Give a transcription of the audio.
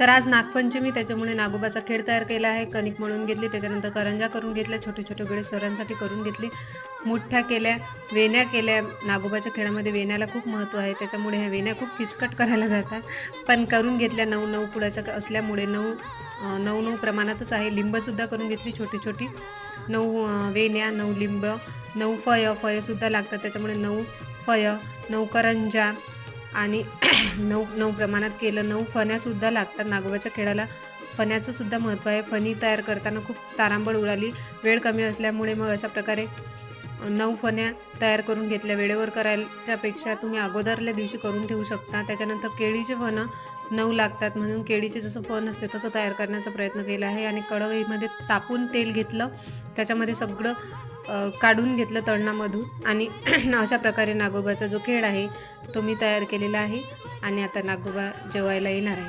तर आज नागपंचमी त्याच्यामुळे नागोबाचा खेळ तयार केला आहे. कणिक मळून घेतली त्याच्यानंतर करंजा करून घेतल्या छोटे छोटे गळे सरांसाठी करून घेतली. मोठ्या केल्या वेण्या केल्या. नागोबाच्या खेळामध्ये वेण्याला खूप महत्त्व आहे. त्याच्यामुळे ह्या वेण्या खूप किचकट करायला जातात. पण करून घेतल्या नऊ नऊ पुढाच्या असल्यामुळे नऊ नऊ नऊ प्रमाणातच आहे. लिंबसुद्धा करून घेतली छोटी छोटी नऊ वेण्या नऊ लिंब नऊ फय फयसुद्धा लागतात. त्याच्यामुळे नऊ फय नऊ करंजा आणि नऊ नऊ प्रमाणात केलं. नऊ फण्यासुद्धा लागतात. नागोबाच्या खेळाला फण्याचंसुद्धा महत्त्व आहे. फणी तयार करताना खूप तारांबळ उडाली. वेळ कमी असल्यामुळे मग अशा प्रकारे नऊ फण्या तयार करून घेतल्या. वेळेवर करायच्यापेक्षा तुम्ही अगोदरल्या दिवशी करून ठेवू शकता. त्याच्यानंतर केळीचे फणं नऊ लागतात. म्हणून केळीचे जसं फण असते तसं तयार करण्याचा प्रयत्न केला आहे. आणि कढईमध्ये तापून तेल घेतलं. त्याच्यामध्ये सगळं काढून घेतलं तळणामधून आणि अशा प्रकारे नागोबाचा जो खेळ आहे तो मी तयार केलेला आहे आणि आता नागोबा जेवायला येणार आहे.